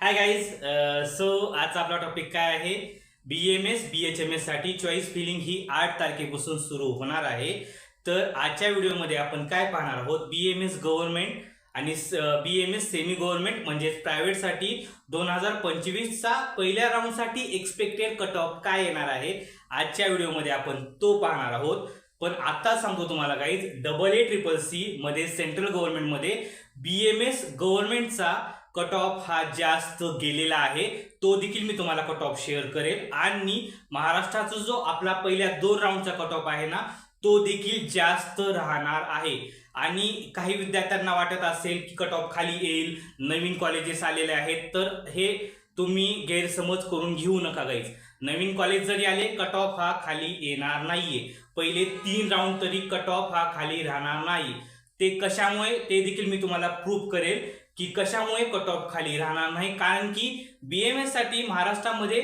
Hi guys so आज आजचा आपला टॉपिक काय आहे? B M S B H M एससाठी choice filling ही आठ तारखेपासून सुरू होणार आहे. तर आजच्या व्हिडिओमध्ये आपण काय पाहणार आहोत? बी एम एस गव्हर्नमेंट आणि B M S semi government म्हणजेच प्रायव्हेटसाठी दोन हजार पंचवीसचा पहिल्या राऊंडसाठी एक्सपेक्टेड कट ऑफ काय येणार आहे? आजच्या व्हिडिओमध्ये आपण तो पाहणार आहोत. पण आता सांगतो तुम्हाला guys double A triple C मध्ये सेंट्रल गव्हर्नमेंटमध्ये बी एम एस गव्हर्नमेंटचा कट ऑफ हा जास्त गेलेला आहे तो देखील मी तुम्हाला कट ऑफ शेअर करेल. आणि महाराष्ट्राचा जो आपला पहिल्या दोन राऊंडचा कट ऑफ आहे ना तो देखील जास्त राहणार आहे. आणि काही विद्यार्थ्यांना वाटत असेल की कट ऑफ खाली येईल नवीन कॉलेजेस आलेले आहेत तर हे तुम्ही गैरसमज करून घेऊ नका गाईज नवीन कॉलेज जरी आले कट ऑफ हा खाली येणार नाहीये. पहिले तीन राऊंड तरी कट ऑफ हा खाली राहणार नाही. ते कशामुळे ते देखील मी तुम्हाला प्रूफ करेल. की कशामुळे कट ऑफ खाली राहणार नाही? कारण की बी एमसाठी महाराष्ट्रामध्ये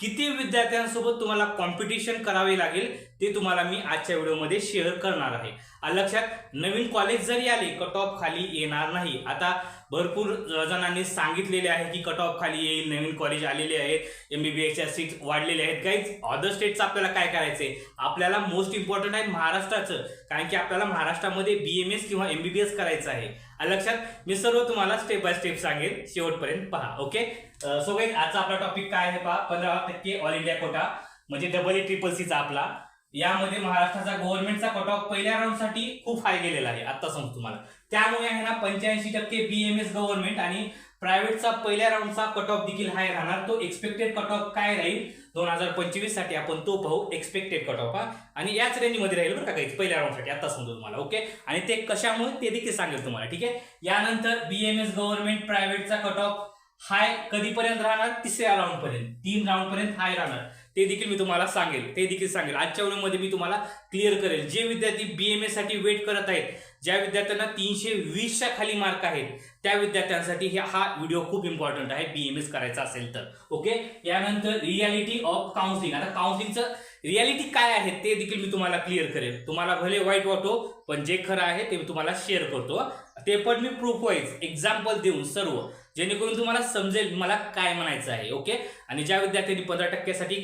किती विद्यार्थ्यांसोबत तुम्हाला कॉम्पिटिशन करावे लागेल ते तुम्हाला मी आजच्या व्हिडिओमध्ये शेअर करणार आहे. लक्षात नवीन कॉलेज जरी आले कट ऑफ खाली येणार नाही. आता भरपूर जणांनी सांगितलेले आहे की कट ऑफ खाली येईल नवीन कॉलेज आलेले आहेत एमबीबीएसच्या सीट वाढलेले आहेत. काहीच अदर स्टेटचं आपल्याला काय करायचंय? आपल्याला मोस्ट इम्पॉर्टंट आहे महाराष्ट्राचं. कारण की आपल्याला महाराष्ट्रामध्ये बी एम एस किंवा एमबीबीएस करायचं आहे. लक्षात? मी सर्व तुम्हाला स्टेप बाय स्टेप सांगेन. शेवटपर्यंत पहा ओके सो काही आजचा आपला टॉपिक काय आहे पहा? पंधरा टक्के ऑल इंडिया कोटा म्हणजे डबल ए ट्रिपल सीचा आपला. यामध्ये महाराष्ट्राचा गव्हर्नमेंटचा कट ऑफ पहिल्या राऊंडसाठी खूप हाय गेलेला आहे आता सांगतो तुम्हाला. त्यामुळे आहे ना पंच्याऐंशी टक्के बीएमएस गव्हर्नमेंट आणि प्रायव्हेटचा पहिल्या राऊंडचा कट ऑफ देखील हाय राहणार. तो एक्सपेक्टेड कट ऑफ काय राहील? दोन हजार पंचवीससाठी आपण तो पाहू एक्सपेक्टेड कट ऑफ हा. आणि याच रेंजमध्ये राहील बरं का काही पहिल्या राऊंडसाठी आता समजू तुम्हाला ओके आणि ते कशामुळे? ते देखील सांगेल तुम्हाला ठीक आहे? यानंतर बीएमएस गव्हर्नमेंट प्रायव्हेटचा कट ऑफ हाय कधीपर्यंत राहणार? तिसऱ्या राऊंड पर्यंत तीन राऊंड पर्यंत हाय राहणार. ते देखील मी तुम्हाला सांगेल. ते देखील सांगेल. आजच्या व्हिडिओमध्ये मी तुम्हाला क्लिअर करेल. जे विद्यार्थी बी एमसाठी वेट करत आहेत ज्या विद्यार्थ्यांना तीनशे वीसच्या खाली मार्क आहेत त्या विद्यार्थ्यांसाठी हे- हा व्हिडिओ खूप इम्पॉर्टंट आहे. बी एम एस करायचा असेल तर. ओके यानंतर रियालिटी ऑफ काउन्सिलिंग आता काउन्सिलिंगचं रियालिटी काय आहे ते देखील मी तुम्हाला क्लिअर करेल. तुम्हाला भले वाईट वाटो पण जे खरं आहे ते मी तुम्हाला शेअर करतो. ते पण मी प्रूफ वाईज एक्झाम्पल देऊन सर्व. जेणेकरून तुम्हाला समजेल मला काय म्हणायचं आहे ओके आणि ज्या विद्यार्थ्यांनी पंधरा टक्क्यासाठी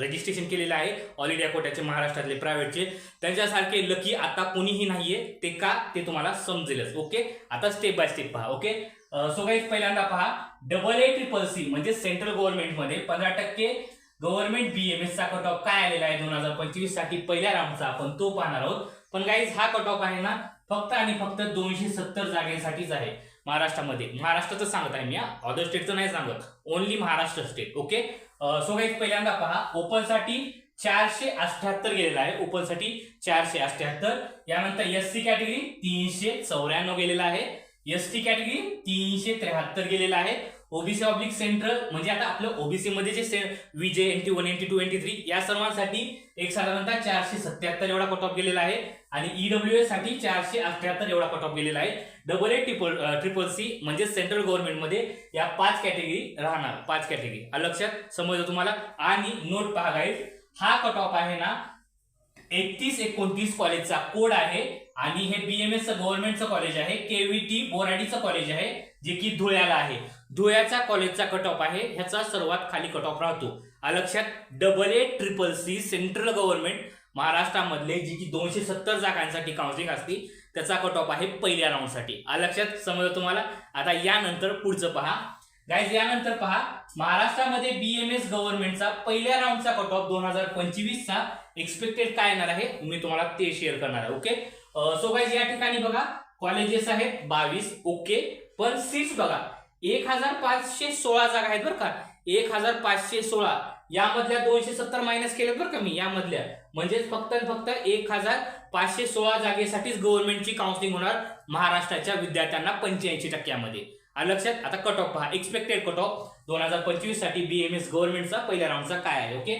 रजिस्ट्रेशन केलेलं आहे ऑल इंडिया कोट्याचे महाराष्ट्रातले प्रायव्हेटचे त्यांच्यासारखे लकी आता कोणीही नाहीये ते का? ते तुम्हाला समजेलच ओके आता स्टेप बाय स्टेप पहा ओके सो गाईज पहिल्यांदा पहा डबल ए ट्रिपल सी म्हणजे सेंट्रल गव्हर्नमेंटमध्ये पंधरा टक्के गव्हर्नमेंट बी एम एसचा कट ऑफ काय आलेला आहे? दोन हजार पंचवीससाठी पहिल्या राऊंडचा आपण तो पाहणार आहोत. पण गाईज हा कट ऑफ आहे ना फक्त आणि फक्त दोनशे सत्तर जागेसाठीच आहे. महाराष्ट्रामध्ये. महाराष्ट्राचं सांगत आहे मी अदर स्टेटचं नाही सांगत. Only Maharashtra state okay so guys पहिल्यांदा पहा. ओपनसाठी चारशे अठ्याहत्तर गेलेला आहे. ओपनसाठी चारशे अठ्याहत्तर यानंतर एस सी कॅटेगरी तीनशे चौऱ्याण्णव गेलेला आहे. एस टी कॅटेगरी तीनशे त्र्याहत्तर गेलेला आहे. ओबीसी ऑब्लिक सेंट्रल म्हणजे आता आपलं ओबीसी मध्ये जे VJ NT one NT two NT three या सर्वांसाठी एक साधारणतः चारशे सत्याहत्तर एवढा कट ऑफ गेलेला आहे. आणि ईडब्ल्यू एससाठी चारशे अठ्याहत्तर एवढा कट ऑफ गेलेला आहे. Double A triple triple C म्हणजे सेंट्रल गव्हर्नमेंटमध्ये या पाच कॅटेगरी राहणार. पाच कॅटेगरी लक्षात समजलं तुम्हाला? आणि नोट पहा गाईज हा कट ऑफ आहे ना एकतीस एकोणतीस कॉलेजचा कोड आहे आणि हे बीएमएस गव्हर्नमेंटचं कॉलेज आहे केव्हीटी बोराडीचं कॉलेज आहे जे की धुळ्याला आहे. धुळ्याच्या कॉलेजचा कट ऑफ आहे ह्याचा सर्वात खाली कट ऑफ राहतो लक्षात double A triple C central government महाराष्ट्रामधले जी की दोनशे सत्तर जागांसाठी काउन्सिलिंग असते त्याचा कट ऑफ आहे पहिल्या राऊंडसाठी लक्षात समजलं तुम्हाला? आता यानंतर पुढचं पहा. गाईज यानंतर पहा महाराष्ट्रामध्ये बीएमएस गव्हर्नमेंटचा पहिल्या राऊंडचा कट ऑफ दोन हजार पंचवीसचा एक्सपेक्टेड काय येणार आहे? मी तुम्हाला ते शेअर करणार आहे ओके सो गाईज या ठिकाणी बघा कॉलेजेस आहेत बावीस ओके पण सीट्स बघा एक हजार पाचशे सोळा जागा आहेत बरं का. एक हजार पाचशे सोळा यामधल्या दोनशे सत्तर मायनस केले बरं का मी यामधल्या. म्हणजेच फक्त फक्त एक हजार पाचशे सोळा जागेसाठीच गव्हर्नमेंटची काउन्सिलिंग होणार महाराष्ट्राच्या विद्यार्थ्यांना पंच्याऐंशी टक्क्यामध्ये. लक्षात आता कट ऑफ पहा. एक्सपेक्टेड कट ऑफ दोन हजार पंचवीससाठी बीएमएस गव्हर्नमेंटचा पहिल्या राऊंडचा काय आहे ओके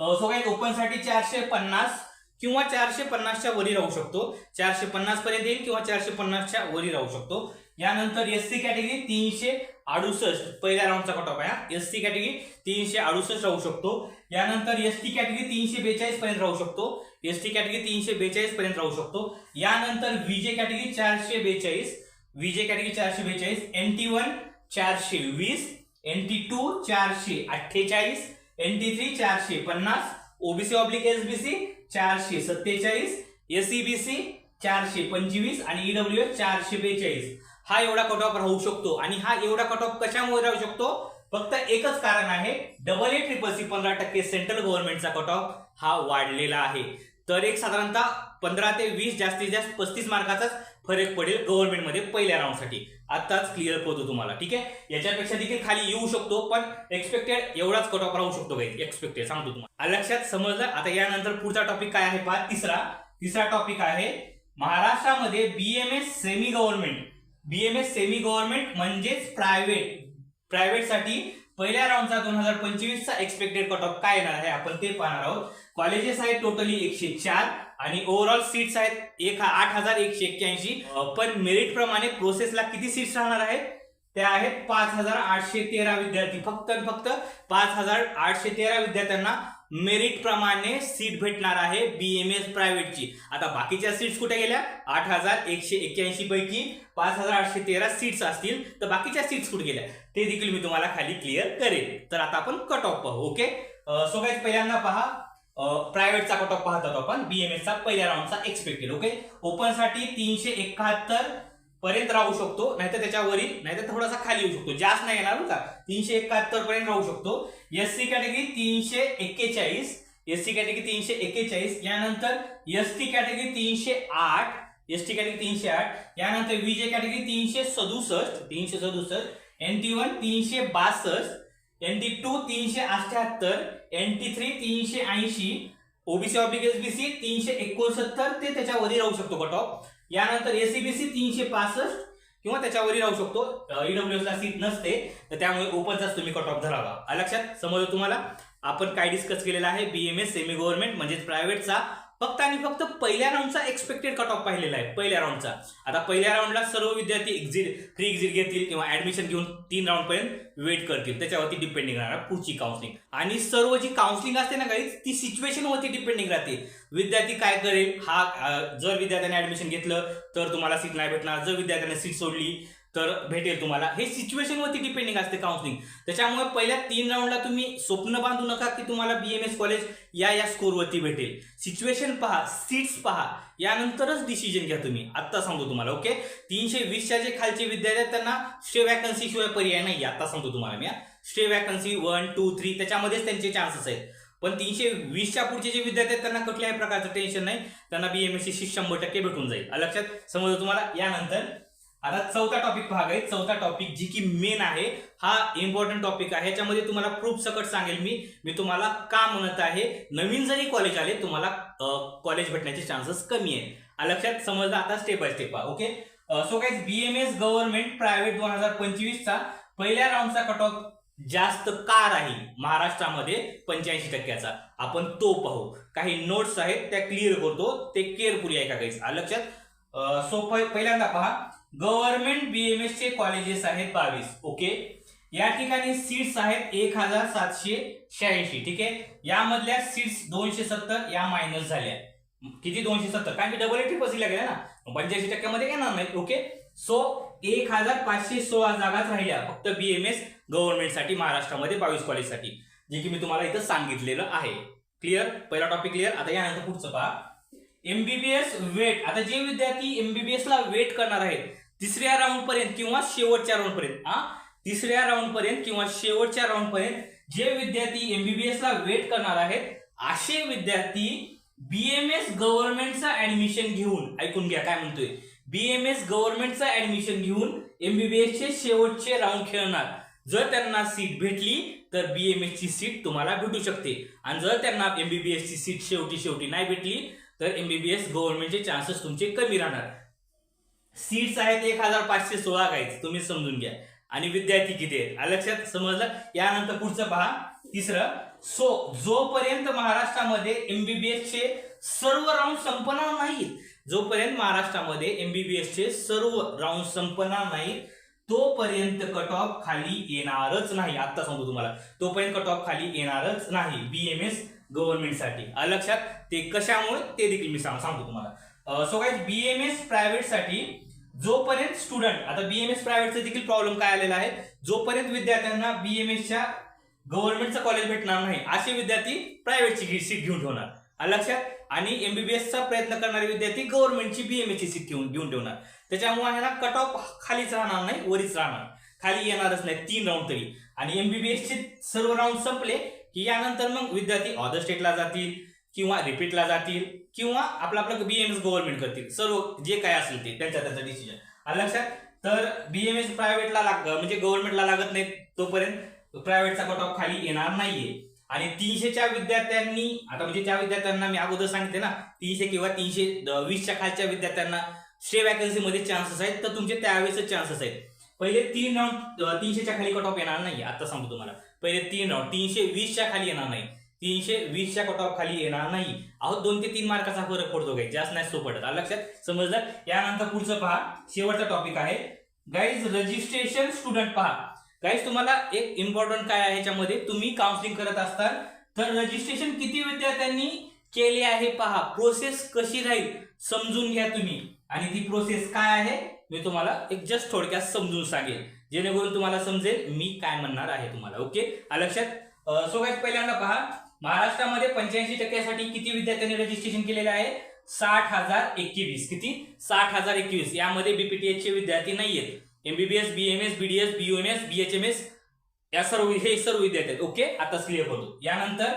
सो काय ओपनसाठी चारशे पन्नास किंवा चारशे पन्नासच्या वरी राहू शकतो. चारशे पन्नास पर्यंत येईल किंवा चारशे पन्नासच्या वरी राहू शकतो. यानंतर एस सी कॅटेगरी तीनशे अडुसष्ट पहिल्या राऊंडचा कट ऑफ आहे एस सी कॅटेगरी तीनशे अडुसष्ट राहू शकतो. यानंतर एस टी कॅटेगरी तीनशे बेचाळीस पर्यंत राहू शकतो. एस टी कॅटेगरी तीनशे बेचाळीस पर्यंत राहू शकतो. यानंतर व्हीजे कॅटेगरी चारशे बेचाळीस विजे कॅटेगरी चारशे बेचाळीस एन टी वन चारशे वीस एन टी टू चारशे अठ्ठेचाळीस एन टी थ्री चारशे पन्नास ओबीसी ऑब्लिक एसबीसी चारशे सत्तेचाळीस एसईबीसी चारशे पंचवीस आणि ईडब्ल्यू एस चारशे बेचाळीस. हा एवढा कट ऑफ राहू शकतो आणि हा एवढा कट ऑफ कशामुळे राहू शकतो? फक्त एकच कारण आहे डबल ए ट्रिपल सी पंधरा टक्के सेंट्रल गव्हर्नमेंटचा कट ऑफ हा वाढलेला आहे. तर एक साधारणतः पंधरा ते वीस जास्तीत जास्त पस्तीस मार्काचाच फरक पडेल गव्हर्नमेंटमध्ये पहिल्या राऊंडसाठी आत्ताच क्लिअर करतो तुम्हाला ठीक आहे? याच्यापेक्षा देखील खाली येऊ शकतो पण एक्सपेक्टेड एवढाच कट ऑफ राहू शकतो काही एक्सपेक्टेड सांगतो तुम्हाला. लक्षात समजलं? आता यानंतर पुढचा टॉपिक काय आहे पहा तिसरा. तिसरा टॉपिक आहे महाराष्ट्रामध्ये BMS semi government BMS semi government म्हणजेच प्रायव्हेट प्रायव्हेटसाठी पहिल्या राऊंडचा दोन हजार पंचवीसचा एक्सपेक्टेड कट ऑफ काय येणार आहे? आपण ते पाहणार आहोत. कॉलेजेस आहेत टोटली एकशे चार. आणि ओव्हरऑल सीट्स आहेत एक आठ हजार एकशे एक्क्याऐंशी. पण मेरिट प्रमाणे प्रोसेसला किती सीट्स राहणार आहेत? त्या आहेत पाच हजार आठशे तेरा विद्यार्थी. फक्त फक्त पाच हजार आठशे तेरा विद्यार्थ्यांना मेरिट प्रमाणे सीट भेटणार आहे बीएमएस प्रायव्हेटची. आता बाकीच्या सीट्स कुठे गेल्या? आठ हजार एकशे एक्क्याऐंशी पैकी पाच हजार आठशे तेरा सीट्स असतील. तर बाकीच्या सीट्स कुठे गेल्या? ते देखील मी तुम्हाला खाली क्लिअर करेन. तर आता आपण कट ऑफ पाहू ओके सो काही पहिल्यांदा पहा प्रायव्हेटचा कट ऑफ पाहत आहोत आपण. बीएमएसचा पहिल्या राऊंडचा एक्सपेक्टेड ओके ओपनसाठी तीनशे एकाहत्तर पर्यंत राहू शकतो नाहीतर त्याच्यावरील नाहीतर थोडासा खाली येऊ शकतो. जास्त नाही येणार का? तीनशे एकाहत्तर पर्यंत राहू शकतो. एस सी कॅटेगरी तीनशे एक्केचाळीस एस सी कॅटेगरी तीनशे एक्केचाळीस यानंतर एस टी कॅटेगरी तीनशे आठ एस टी कॅटेगरी तीनशे आठ यानंतर विजय कॅटेगरी तीनशे सदुसष्ट तीनशे सदुसष्ट एन टी वन तीनशे बासष्ट एन टी टू तीनशे अठ्याहत्तर एन टी थ्री तीनशे ऐंशी ओबीसी ऑब्लिक एसबीसी तीनशे एकोणसत्तर ते त्याच्यावरही राहू शकतो कट ऑफ यानंतर एसीबीसी तीनशे पासष्ट किंवा त्याच्यावरही राहू शकतो. ईडब्ल्यू ला सीट नसते तर त्यामुळे ओपनचाच तुम्ही कट ऑफ धरावा. लक्षात? समजलं तुम्हाला? आपण काय डिस्कस केलेलं आहे? बीएमएस सेमी गव्हर्नमेंट म्हणजेच प्रायव्हेटचा फक्त आणि फक्त पहिल्या राऊंडचा एक्सपेक्टेड कट ऑफ पाहिलेला आहे पहिल्या राऊंडचा आता पहिल्या राऊंडला सर्व विद्यार्थी एक्झिट फ्री एक्झिट घेतील किंवा ऍडमिशन घेऊन तीन राऊंडपर्यंत वेट करतील. त्याच्यावरती डिपेंडिंग राहणार पुढची काउन्सिलिंग आणि सर्व जी काउन्सिलिंग असते ना काही ती सिच्युएशनवरती डिपेंडिंग राहते. विद्यार्थी काय करेल? हा जर विद्यार्थ्याने ऍडमिशन घेतलं तर तुम्हाला सीट नाही भेटणार. जर विद्यार्थ्याने सीट सोडली तर भेटेल तुम्हाला. हे सिच्युएशन वरती डिपेंडिंग असते काउन्सिलिंग त्याच्यामुळे पहिल्या तीन राऊंडला तुम्ही स्वप्न बांधू नका की तुम्हाला बीएमएस कॉलेज या या स्कोरवरती भेटेल. सिच्युएशन पहा सीट्स पहा. यानंतरच डिसिजन घ्या तुम्ही. आत्ता सांगतो तुम्हाला ओके तीनशे वीसच्या जे खालचे विद्यार्थी आहेत त्यांना स्टे वॅकन्सी शिवाय पर्याय नाही आता सांगतो तुम्हाला मी stray vacancy one two three त्याच्यामध्येच त्यांचे चान्सेस आहेत. पण तीनशे वीसच्या पुढचे जे विद्यार्थी आहेत त्यांना कुठल्याही प्रकारचं टेन्शन नाही. त्यांना बीएमएसची शंभर टक्के भेटून जाईल. लक्षात? समजलं तुम्हाला? यानंतर आता चौथा टॉपिक भाग आहे. चौथा टॉपिक जी की मेन आहे हा इम्पॉर्टंट टॉपिक आहे. ह्याच्यामध्ये तुम्हाला प्रूफ सकट सांगेल मी. मी तुम्हाला का म्हणत आहे? नवीन जरी कॉलेज आले तुम्हाला कॉलेज भेटण्याचे चान्सेस कमी आहेत. लक्षात समजलं? आता step by step okay so काय बीएमएस गव्हर्नमेंट प्रायव्हेट दोन हजार पंचवीसचा पहिल्या राऊंडचा कट ऑफ जास्त का राहील? महाराष्ट्रामध्ये पंच्याऐंशी टक्क्याचा. आपण तो पाहू. काही नोट्स आहेत त्या क्लिअर करतो. ते केअरफुली आहे का काही लक्षात? सो पहिल्यांदा पहा. गव्हर्नमेंट बीएमएस चे कॉलेजेस आहेत बावीस ओके? या ठिकाणी सीट्स आहेत एक हजार सातशे शहाऐंशी ठीक आहे? यामधल्या सीट्स दोनशे सत्तर या मायनस झाल्या. किती? दोनशे सत्तर. कारण की डबल एटी पसीला गेल्या ना. पंच्याऐंशी टक्क्यामध्ये येणार नाही ओके? सो एक हजार पाचशे सोळा जागाच राहिल्या फक्त बीएमएस गव्हर्नमेंटसाठी महाराष्ट्रामध्ये बावीस कॉलेजसाठी. जे की मी तुम्हाला इथं सांगितलेलं आहे. क्लिअर पहिला टॉपिक क्लिअर आता यानंतर पुढचं पहा. एमबीबीएस वेट आता जे विद्यार्थी एमबीबीएस ला वेट करणार आहेत तिसऱ्या राऊंडपर्यंत किंवा शेवटच्या राऊंड पर्यंत हा? तिसऱ्या राऊंड पर्यंत किंवा शेवटच्या राऊंड पर्यंत जे विद्यार्थी एमबीबीएस ला वेट करणार आहेत असे विद्यार्थी बीएमएस गव्हर्नमेंटचा ऍडमिशन घेऊन ऐकून घ्या काय म्हणतोय. बीएमएस गव्हर्नमेंटचा ऍडमिशन घेऊन एमबीबीएस चे शेवटचे राऊंड खेळणार. जर त्यांना सीट भेटली तर बीएमएस ची सीट तुम्हाला भेटू शकते. आणि जर त्यांना एमबीबीएस ची सीट शेवटी शेवटी नाही भेटली तर एमबीबीएस गव्हर्नमेंटचे चान्सेस तुमचे कमी राहणार. सीट्स आहेत एक हजार पाचशे सोळा गाईज तुम्ही समजून घ्या. आणि विद्यार्थी किती आहेत? लक्षात समजलं? यानंतर पुढचं पहा. तिसरं सो जोपर्यंत महाराष्ट्रामध्ये एमबीबीएसचे सर्व राऊंड संपणार नाहीत जोपर्यंत महाराष्ट्रामध्ये एमबीबीएसचे सर्व राऊंड संपणार नाहीत तोपर्यंत कट ऑफ खाली येणारच नाही. आता सांगतो तुम्हाला. तोपर्यंत कट ऑफ खाली येणारच नाही बीएमएस गव्हर्नमेंटसाठी लक्षात? ते कशामुळे? ते देखील मी सांगतो तुम्हाला. सो काय बीएमएस प्रायव्हेटसाठी जोपर्यंत स्टुडंट आता बीएमएस प्रायव्हेटचा देखील प्रॉब्लेम काय आलेला आहे? जोपर्यंत विद्यार्थ्यांना बीएमएसच्या गव्हर्नमेंटचं कॉलेज भेटणार नाही असे विद्यार्थी प्रायव्हेटची सीट घेऊन ठेवणार. लक्षात? आणि एमबीबीएसचा प्रयत्न करणारे विद्यार्थी गव्हर्नमेंटची बीएमएसची सीट घेऊन घेऊन ठेवणार. त्याच्यामुळे ह्याला कट ऑफ खालीच राहणार नाही वरीच राहणार. खाली येणारच नाही तीन राऊंड तरी. आणि एमबीबीएसचे सर्व राऊंड संपले की यानंतर मग विद्यार्थी ऑदर स्टेटला जातील किंवा रिपीटला जातील. किंवा आपलं आपलं बीएमएस गव्हर्नमेंट करतील. सर्व जे काय असेल ते त्यांच्या त्याचा डिसिजन आलं लक्षात तर बीएमएस प्रायव्हेटला लाग म्हणजे गव्हर्नमेंटला लागत नाही तोपर्यंत प्रायव्हेटचा कट ऑफ खाली येणार नाहीये. आणि तीनशेच्या विद्यार्थ्यांनी आता म्हणजे त्या विद्यार्थ्यांना मी अगोदर सांगते ना तीनशे किंवा तीनशे वीसच्या खालच्या विद्यार्थ्यांना स्टे वॅकन्सीमध्ये चान्सेस आहेत तर तुमचे त्यावेळेस चान्सेस आहेत. पहिले तीन राऊंड तीनशेच्या खाली कट ऑफ येणार नाही आता सांगतो तुम्हाला. पहिले तीन राऊंड तीनशे वीसच्या खाली येणार नाही. तीनशे वीसच्या कट ऑफ खाली येणार नाही. अहो दोन ते तीन मार्काचा फरक पडतो काही जास्त नाही सो पडत. लक्षात समजलं? यानंतर पुढचं पहा. शेवटचा टॉपिक आहे. गाईज रजिस्ट्रेशन स्टुडंट पहा. गाईज तुम्हाला एक इम्पॉर्टंट काय आहे ह्याच्यामध्ये तुम्ही काउन्सिलिंग करत असताल तर रजिस्ट्रेशन किती विद्यार्थ्यांनी केले आहे पहा. प्रोसेस कशी राहील समजून घ्या तुम्ही. आणि ती प्रोसेस काय आहे? मी तुम्हाला एक जस्ट थोडक्यात समजून सांगेल जेणेकरून तुम्हाला समजेल मी काय म्हणणार आहे तुम्हाला ओके लक्षात? सो गाईज पहिल्यांदा पहा. महाराष्ट्रामध्ये पंच्याऐंशी टक्क्यासाठी किती विद्यार्थ्यांनी रजिस्ट्रेशन केलेलं आहे? साठ हजार एकवीस. किती? साठ हजार एकवीस. यामध्ये बीपीटीएच चे विद्यार्थी नाहीयेत. MBBS BMS BDS BUMS BHMS या सर्व हे सर्व विद्यार्थी आहेत. ओके? आता क्लिअर होतो. यानंतर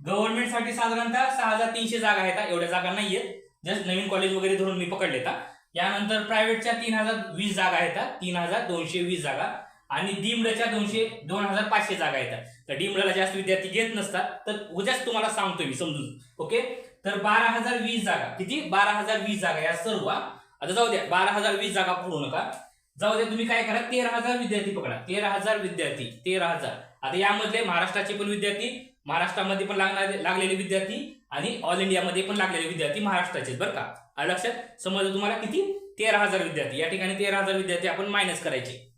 गव्हर्नमेंटसाठी साधारणतः सहा हजार तीनशे जागा आहेत. एवढ्या जागा नाहीयेत. जस्ट नवीन कॉलेज वगैरे धरून मी पकडले यानंतर प्रायव्हेटच्या तीन हजार वीस जागा आहेत तीन हजार दोनशे वीस जागा. आणि डीमडच्या दोनशे दोन हजार पाचशे जागा येतात तर डीमडला जास्त विद्यार्थी घेत नसतात तर उद्याच तुम्हाला सांगतोय मी समजून. ओके? तर बारा हजार वीस जागा. किती? बारा हजार वीस जागा या सर्व. आता जाऊ द्या बारा हजार वीस जागा पडू नका. जाऊ द्या तुम्ही काय करा तेरा हजार विद्यार्थी पकडा. तेरा हजार विद्यार्थी तेरा हजार आता यामधले महाराष्ट्राचे पण विद्यार्थी महाराष्ट्रामध्ये पण लागणारे लागलेले विद्यार्थी आणि ऑल इंडियामध्ये पण लागलेले विद्यार्थी महाराष्ट्राचे बरं का? लक्षात? समजलं तुम्हाला किती? तेरा हजार विद्यार्थी. या ठिकाणी तेरा हजार विद्यार्थी आपण मायनस करायचे.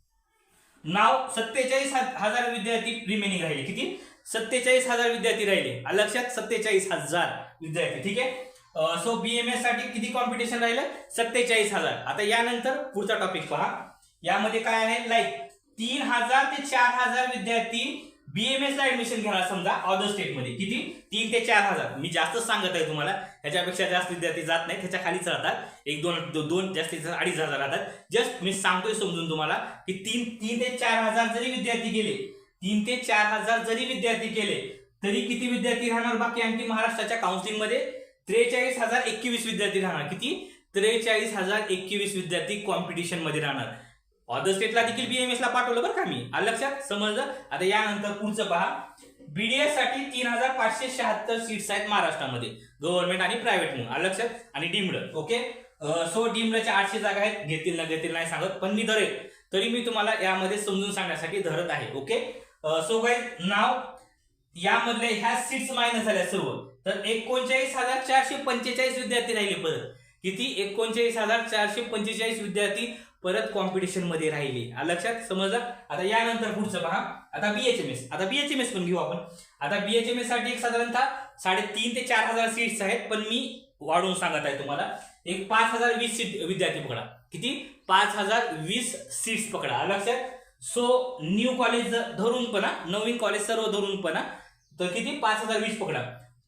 नाव सत्तेचाळीस हजार विद्यार्थी रिमेनिंग राहिले. किती? सत्तेचाळीस हजार विद्यार्थी राहिले. लक्षात? सत्तेचाळीस हजार विद्यार्थी. ठीक आहे? सो बीएमएससाठी किती कॉम्पिटिशन राहिलं? सत्तेचाळीस हजार. आता यानंतर पुढचा टॉपिक पहा. यामध्ये काय आहे? लाईक तीन हजार ते चार हजार विद्यार्थी बीएमएस ला ऍडमिशन घेणार समजा अदर स्टेटमध्ये. किती? तीन ते चार हजार. मी जास्त सांगत आहे तुम्हाला. त्याच्यापेक्षा जास्त विद्यार्थी जात नाही त्याच्या खालीच राहतात एक दोन दो- दोन जास्तीत जास्त अडीच हजार राहतात जस्ट मी सांगतोय समजून तुम्हाला की तीन तीन ते चार हजार जरी विद्यार्थी गेले तीन ते चार हजार जरी विद्यार्थी केले तरी किती विद्यार्थी राहणार बाकी आणखी महाराष्ट्राच्या काउन्सिलिंगमध्ये? त्रेचाळीस हजार एकवीस विद्यार्थी राहणार. किती? त्रेचाळीस हजार एकवीस विद्यार्थी कॉम्पिटिशनमध्ये राहणार. अदर स्टेटला देखील बीएमएस ला पाठवलं बरं का मी. आलं लक्षात? समजलं? आता यानंतर पुढचं पहा. बीडीएससाठी तीन हजार पाचशे शहात्तर सीट्स आहेत महाराष्ट्रामध्ये. गव्हर्नमेंट आणि प्रायव्हेट म्हणून. आलं लक्षात? आणि डीमड ओके सो डीमडच्या आठशे जागा आहेत. घेतील ना घेतील नाही सांगत. पण मी धरेल. तरी मी तुम्हाला यामध्ये समजून सांगण्यासाठी धरत आहे. ओके सो गाय नाव यामधले ह्या सीट्स मायनस झाल्या सर्व. तर एकोणचाळीस हजार चारशे पंचेचाळीस विद्यार्थी राहिले परत. किती? एकोणचाळीस हजार चारशे पंचेचाळीस विद्यार्थी परत कॉम्पिटिशनमध्ये राहिले. लक्षात? समजा आता यानंतर पुढचं पहा. आता बीएचएमएस आता बीएचएमएस पण घेऊ आपण. आता बीएचएमएससाठी एक साधारणतः साडेतीन ते चार हजार सीट्स आहेत पण मी वाढवून सांगत आहे तुम्हाला. एक पाच हजार वीस सीट विद्यार्थी पकडा. किती? पाच हजार वीस सीट्स पकडा. लक्षात? सो न्यू कॉलेज धरून पणा नवीन कॉलेज सर्व धरून पणा तर किती? पाच हजार वीस पकडा.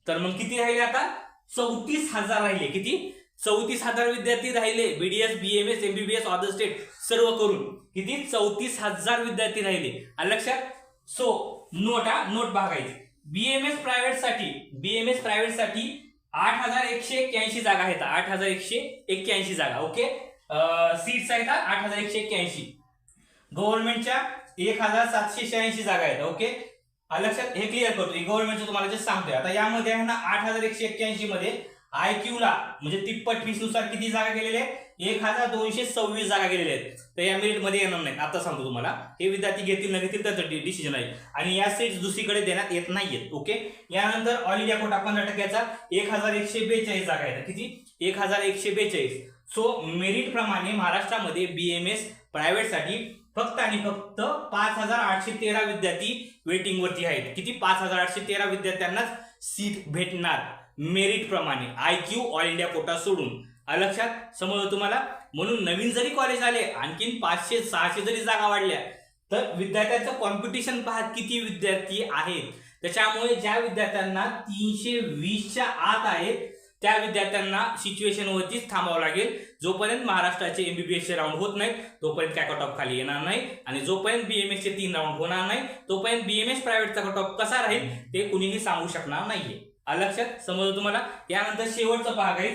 तर मग किती राहिले आता? चौतीस हजार राहिले. किती? चौतीस हजार विद्यार्थी राहिले BDS BMS MBBS other state सर्व करून. किती? चौतीस हजार विद्यार्थी राहिले. आलं लक्षात सो नोट हा नोट भागायचे बीएमएस प्रायव्हेटसाठी बीएमएस प्रायव्हेटसाठी आठ हजार एकशे एक्क्याऐंशी जागा आहेत. आठ हजार एकशे एक्क्याऐंशी जागा ओके? सीट्स आहेत आठ हजार एकशे एक्क्याऐंशी. गव्हर्नमेंटच्या एक हजार सातशे शहाऐंशी जागा आहेत ओके? लक्षात हे क्लिअर करतो. गव्हर्नमेंटचं तुम्हाला जे सांगतोय. आता यामध्ये आहे ना आठ हजार एकशे एक्क्याऐंशी मध्ये आय ला म्हणजे तिप्पट वीसनुसार किती जागा गेलेले आहेत एक हजार दोनशे सव्वीस जागा गेलेल्या आहेत. तर या मेरिटमध्ये येणार नाही आता सांगतो तुम्हाला. हे विद्यार्थी घेतील न घेतील त्याचं डिसिजन आहे. आणि या सीट्स दुसरीकडे देण्यात येत नाहीयेत ओके यानंतर ऑल इंडिया कोटा पंधरा टक्क्याचा एक हजार एकशे बेचाळीस जागा आहेत. किती? एक हजार एकशे बेचाळीस. सो मेरिट प्रमाणे महाराष्ट्रामध्ये बीएमएस प्रायव्हेटसाठी फक्त आणि फक्त पाच हजार आठशे तेरा विद्यार्थी वेटिंग वरती आहेत. किती? पाच हजार आठशे तेरा विद्यार्थ्यांनाच सीट भेटणार. मेरिटप्रमाणे I Q all India quota सोडून. लक्षात? समजलं तुम्हाला म्हणून नवीन जरी कॉलेज आले आणखीन पाचशे सहाशे जरी जागा वाढल्या तर विद्यार्थ्यांचं कॉम्पिटिशन पाहत किती विद्यार्थी आहेत? त्याच्यामुळे ज्या विद्यार्थ्यांना तीनशे वीसच्या आत आहेत त्या विद्यार्थ्यांना सिच्युएशन वरतीच थांबावं लागेल. जोपर्यंत महाराष्ट्राचे एमबीबीएस चे राऊंड होत नाहीत तोपर्यंत काय कट ऑफ खाली येणार नाही. आणि जोपर्यंत बीएमएस चे तीन राऊंड होणार नाही तोपर्यंत बीएमएस प्रायव्हेटचा कट ऑफ कसा राहील ते कुणीही सांगू शकणार नाहीये. लक्षात? समजलं तुम्हाला? यानंतर शेवटचं भाग आहे.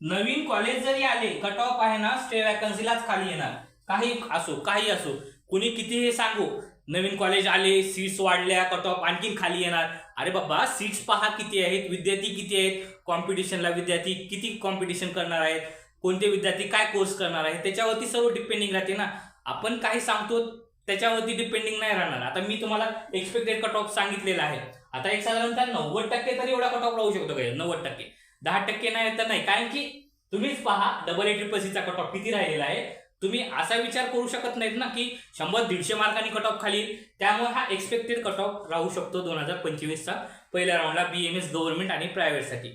नवीन कॉलेज जरी आले कट ऑफ आहे ना स्टे वॅकन्सीलाच खाली येणार. काही असो काही असो. कुणी किती हे सांगू? नवीन कॉलेज आले सीट्स वाढल्या कट ऑफ आणखीन खाली येणार. अरे बाबा सीट्स पहा किती आहेत विद्यार्थी किती आहेत? कॉम्पिटिशनला विद्यार्थी किती कॉम्पिटिशन करणार आहेत? कोणते विद्यार्थी काय कोर्स करणार आहेत? त्याच्यावरती सर्व डिपेंडिंग राहते ना. आपण काही सांगतो त्याच्यावरती डिपेंडिंग नाही राहणार. आता मी तुम्हाला एक्सपेक्टेड कट ऑफ सांगितलेला आहे. आता एक साधारणतः नव्वद टक्के तरी एवढा कट ऑफ राहू शकतो काय नव्वद टक्के. दहा टक्के नाही तर नाही. कारण की तुम्हीच पहा डबल एटी सीचा कट ऑफ किती राहिलेला आहे. तुम्ही असा विचार करू शकत नाहीत ना की शंभर दीडशे मार्कांनी कट ऑफ खाली त्यामुळे हा एक्सपेक्टेड कट ऑफ राहू शकतो दोन हजार पंचवीसचा. पहिल्या राऊंडला बी एम एस गव्हर्नमेंट आणि प्रायव्हेटसाठी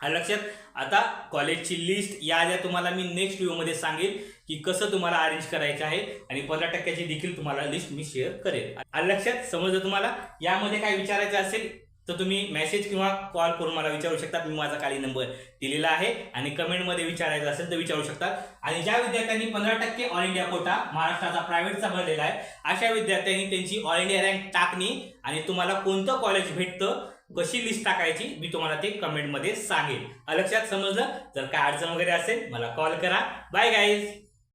लक्षात. आता कॉलेजची लिस्ट या याद्या तुम्हाला मी नेक्स्ट व्हिडिओमध्ये सांगेल की कसं तुम्हाला अरेंज करायचं आहे आणि पंधरा टक्क्याची देखील तुम्हाला लिस्ट मी शेअर करेल. आ- लक्षात समजलं तुम्हाला? यामध्ये काय विचारायचं असेल तर तुम्ही मेसेज किंवा कॉल करून मला विचारू शकता. मी माझा खाली नंबर दिलेला आहे आणि कमेंटमध्ये विचारायचं असेल तर विचारू शकता. आणि ज्या विद्यार्थ्यांनी पंधरा टक्के ऑल इंडिया कोटा महाराष्ट्राचा प्रायव्हेटचा भरलेला आहे अशा विद्यार्थ्यांनी त्यांची ऑल इंडिया रँक टाकणी आणि तुम्हाला कोणतं कॉलेज भेटतं कशी लिस्ट टाकायची मी तुम्हाला ते कमेंटमध्ये सांगेन. लक्षात समजलं? जर काय अडचण वगैरे असेल मला कॉल करा. Bye guys